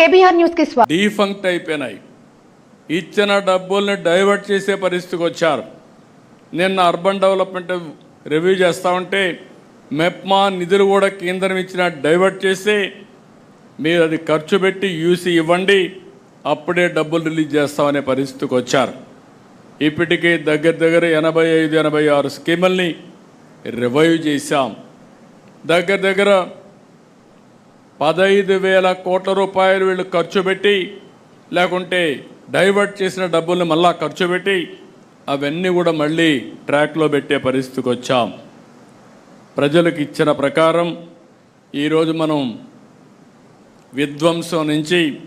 KBR న్యూస్కి స్వాగతం defunct అయిపోయినాయి. ఇచ్చిన డబ్బుల్ని డైవర్ట్ చేసే పరిస్థితికి వచ్చారు. నిన్న అర్బన్ డెవలప్మెంట్ రివ్యూ చేస్తా ఉంటే మెప్మా నిధులు కూడా కేంద్రం ఇచ్చిన డైవర్ట్ చేసి మీరు అది ఖర్చు పెట్టి యూసీ ఇవ్వండి అప్పుడే డబ్బులు రిలీజ్ చేస్తామనే పరిస్థితికి వచ్చారు. ఇప్పటికే దగ్గర దగ్గర ఎనభై ఐదు ఎనభై ఆరు స్కీముల్ని రివైవ్ చేశాం. దగ్గర దగ్గర పదహైదు వేల కోట్ల రూపాయలు వీళ్ళు ఖర్చు పెట్టి లేకుంటే డైవర్ట్ చేసిన డబ్బుల్ని మళ్ళా ఖర్చు పెట్టి అవన్నీ కూడా మళ్ళీ ట్రాక్లో పెట్టే పరిస్థితికి వచ్చాం. ప్రజలకు ఇచ్చిన ప్రకారం ఈరోజు మనం విధ్వంసం నుంచి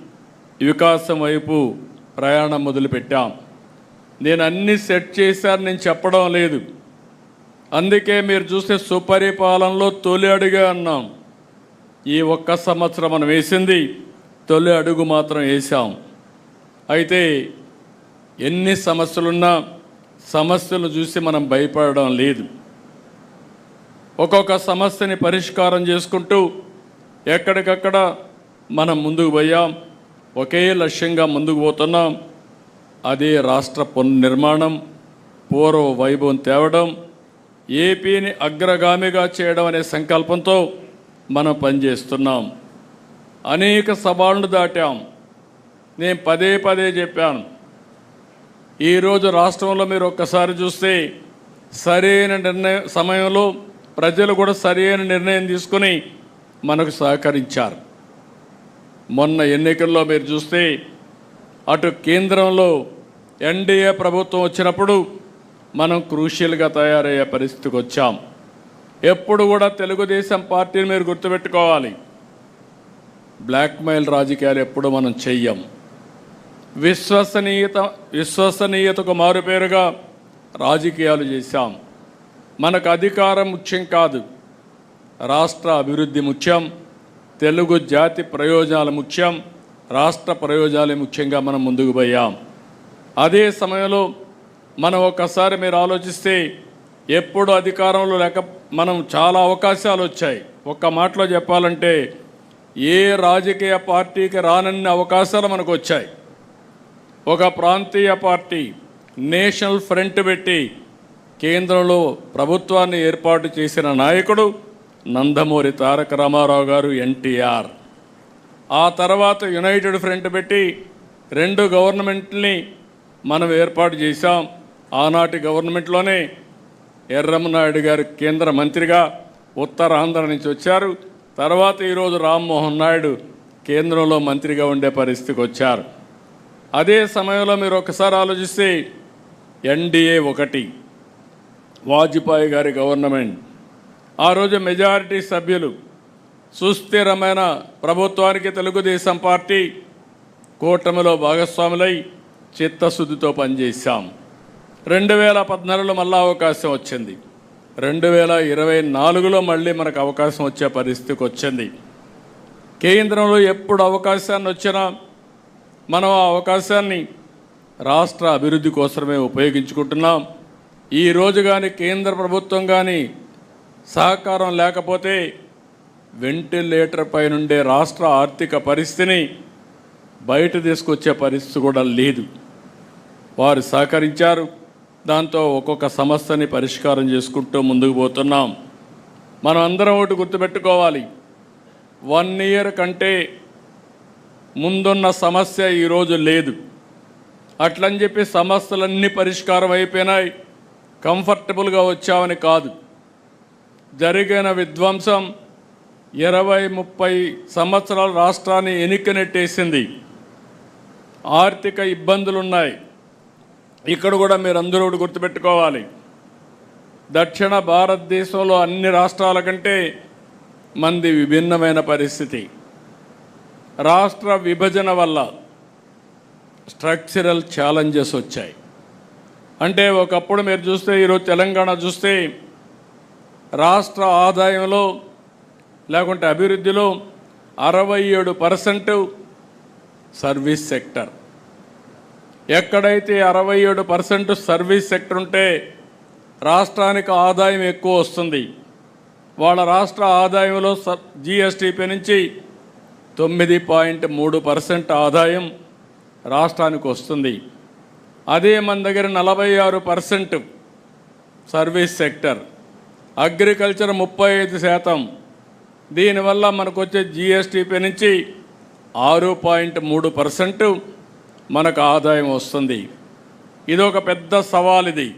వికాసం వైపు ప్రయాణం మొదలుపెట్టాం. నేను అన్ని సెట్ చేశాను నేను చెప్పడం లేదు. అందుకే మీరు చూస్తే సుపరిపాలనలో తొలి అడుగే అన్నాం. ఈ ఒక్క సంవత్సరం మనం వేసింది తొలి అడుగు మాత్రం వేసాం అయితే ఎన్ని సమస్యలున్నా సమస్యలు చూసి మనం భయపడడం లేదు. ఒక్కొక్క సమస్యని పరిష్కారం చేసుకుంటూ ఎక్కడికక్కడ మనం ముందుకు పోయాం. ఒకే లక్ష్యంగా ముందుకు పోతున్నాం. అదే రాష్ట్ర పునర్నిర్మాణం పూర్వ వైభవం తేవడం ఏపీని అగ్రగామిగా చేయడం అనే సంకల్పంతో మనం పనిచేస్తున్నాం అనేక సవాళ్ళు దాటాం. నేను పదే పదే చెప్పాను. ఈరోజు రాష్ట్రంలో మీరు ఒక్కసారి చూస్తే సరైన నిర్ణయ సమయంలో ప్రజలు కూడా సరైన నిర్ణయం తీసుకుని మనకు సహకరించారు. మొన్న ఎన్నికల్లో మీరు చూస్తే అటు కేంద్రంలో ఎన్డీఏ ప్రభుత్వం వచ్చినప్పుడు మనం క్రూషియల్గా తయారయ్యే పరిస్థితికి వచ్చాం. ఎప్పుడు కూడా తెలుగుదేశం పార్టీని మీరు గుర్తుపెట్టుకోవాలి. బ్లాక్మెయిల్ రాజకీయాలు ఎప్పుడు మనం చెయ్యం. విశ్వసనీయత విశ్వసనీయతకు మారుపేరుగా రాజకీయాలు చేశాం. మనకు అధికారం ముఖ్యం కాదు. రాష్ట్ర అభివృద్ధి ముఖ్యం. తెలుగు జాతి ప్రయోజనాలు ముఖ్యం. రాష్ట్ర ప్రయోజనాలే ముఖ్యంగా మనం ముందుకు పోయాం. అదే సమయంలో మనం ఒక్కసారి మీరు ఆలోచిస్తే ఎప్పుడు అధికారంలో లేక మనం చాలా అవకాశాలు వచ్చాయి. ఒక్క మాటలో చెప్పాలంటే ఏ రాజకీయ పార్టీకి రానన్ని అవకాశాలు మనకు వచ్చాయి. ఒక ప్రాంతీయ పార్టీ నేషనల్ ఫ్రంట్ పెట్టి కేంద్రంలో ప్రభుత్వాన్ని ఏర్పాటు చేసిన నాయకుడు నందమూరి తారక రామారావు గారు ఎన్టీఆర్. ఆ తర్వాత యునైటెడ్ ఫ్రంట్ పెట్టి రెండు గవర్నమెంట్ని మనం ఏర్పాటు చేశాం. ఆనాటి గవర్నమెంట్లోనే ఎర్రమనాయుడు గారు కేంద్ర మంత్రిగా ఉత్తరాంధ్ర నుంచి వచ్చారు. తర్వాత ఈరోజు రామ్మోహన్ నాయుడు కేంద్రంలో మంత్రిగా ఉండే పరిస్థితికి వచ్చారు. అదే సమయంలో మీరు ఒకసారి ఆలోచిస్తే ఎన్డీఏ ఒకటి వాజ్పేయి గారి గవర్నమెంట్ ఆ రోజు మెజారిటీ సభ్యులు సుస్థిరమైన ప్రభుత్వానికి తెలుగుదేశం పార్టీ కూటమిలో భాగస్వాములై చిత్తశుద్ధితో పనిచేశాం. రెండు వేల పద్నాలుగులో మళ్ళీ అవకాశం వచ్చింది. రెండు వేల ఇరవై నాలుగులో మళ్ళీ మనకు అవకాశం వచ్చే పరిస్థితికి వచ్చింది. కేంద్రంలో ఎప్పుడు అవకాశాన్ని వచ్చినా మనం ఆ అవకాశాన్ని రాష్ట్ర అభివృద్ధి కోసమే ఉపయోగించుకుంటున్నాం. ఈరోజు కానీ కేంద్ర ప్రభుత్వం కానీ సహకారం లేకపోతే వెంటిలేటర్ పైనుండే రాష్ట్ర ఆర్థిక పరిస్థితిని బయట తీసుకొచ్చే పరిస్థితి కూడా లేదు. వారు సహకరించారు. దాంతో ఒక్కొక్క సమస్యని పరిష్కారం చేసుకుంటూ ముందుకు పోతున్నాం. మనం అందరం ఒకటి గుర్తుపెట్టుకోవాలి. వన్ ఇయర్ కంటే ముందున్న సమస్య ఈరోజు లేదు. అట్లని చెప్పి సమస్యలన్నీ పరిష్కారం అయిపోయినాయి. కంఫర్టబుల్గా వచ్చామని కాదు. జరిగిన విధ్వంసం ఇరవై ముప్పై సంవత్సరాల రాష్ట్రాన్ని ఎనికనెట్టేసింది. ఆర్థిక ఇబ్బందులు ఉన్నాయి ఇక్కడ కూడా మీరు అందరూ గుర్తుపెట్టుకోవాలి. దక్షిణ భారతదేశంలో అన్ని రాష్ట్రాల కంటే మంది విభిన్నమైన పరిస్థితి. రాష్ట్ర విభజన వల్ల స్ట్రక్చరల్ ఛాలెంజెస్ వచ్చాయి. అంటే ఒకప్పుడు మీరు చూస్తే ఈరోజు తెలంగాణ చూస్తే రాష్ట్ర ఆదాయంలో లేకుంటే అభివృద్ధిలో అరవై ఏడు పర్సెంట్ సర్వీస్ సెక్టర్. ఎక్కడైతే అరవై ఏడు పర్సెంట్ సర్వీస్ సెక్టర్ ఉంటే రాష్ట్రానికి ఆదాయం ఎక్కువ వస్తుంది. వాళ్ళ రాష్ట్ర ఆదాయంలో జిఎస్టిపి నుంచి తొమ్మిది పాయింట్ మూడు పర్సెంట్ ఆదాయం రాష్ట్రానికి వస్తుంది. అదే మన దగ్గర నలభై ఆరు పర్సెంట్ సర్వీస్ సెక్టర్. అగ్రికల్చర్ ముప్పై ఐదు శాతం. దీనివల్ల మనకు వచ్చే జిఎస్టిపి నుంచి ఆరు పాయింట్ మూడు పర్సెంట్ మనకు ఆదాయం వస్తుంది. ఇది ఒక పెద్ద సవాల్ ఇది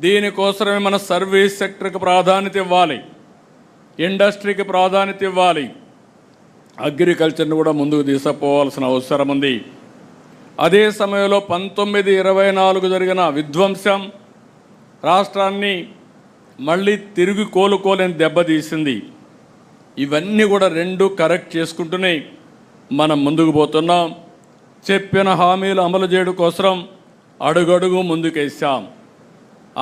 దీనికోసమే మన సర్వీస్ సెక్టర్కి ప్రాధాన్యత ఇవ్వాలి. ఇండస్ట్రీకి ప్రాధాన్యత ఇవ్వాలి. అగ్రికల్చర్ని కూడా ముందుకు తీసుకుపోవాల్సిన అవసరం ఉంది. అదే సమయంలో పంతొమ్మిది ఇరవై నాలుగు జరిగిన విధ్వంసం రాష్ట్రాన్ని మళ్ళీ తిరిగి కోలుకోలేని దెబ్బతీసింది ఇవన్నీ కూడా రెండు కరెక్ట్ చేసుకుంటూనే మనం ముందుకు పోతున్నాం. చెప్పిన హామీలు అమలు చేయడం కోసం అడుగడుగు ముందుకేశాం.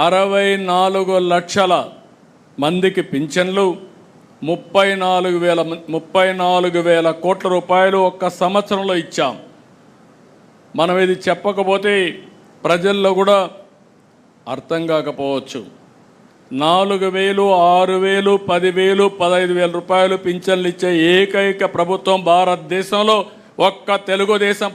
అరవై నాలుగు లక్షల మందికి పింఛన్లు ముప్పై నాలుగు వేల ముప్పై నాలుగు వేల కోట్ల రూపాయలు ఒక్క సంవత్సరంలో ఇచ్చాం. మనం ఇది చెప్పకపోతే ప్రజల్లో కూడా అర్థం కాకపోవచ్చు. నాలుగు వేలు ఆరు వేలు పదివేలు పదహైదు వేల రూపాయలు పింఛన్లు ఇచ్చే ఏకైక ప్రభుత్వం భారతదేశంలో ఒక్క తెలుగుదేశం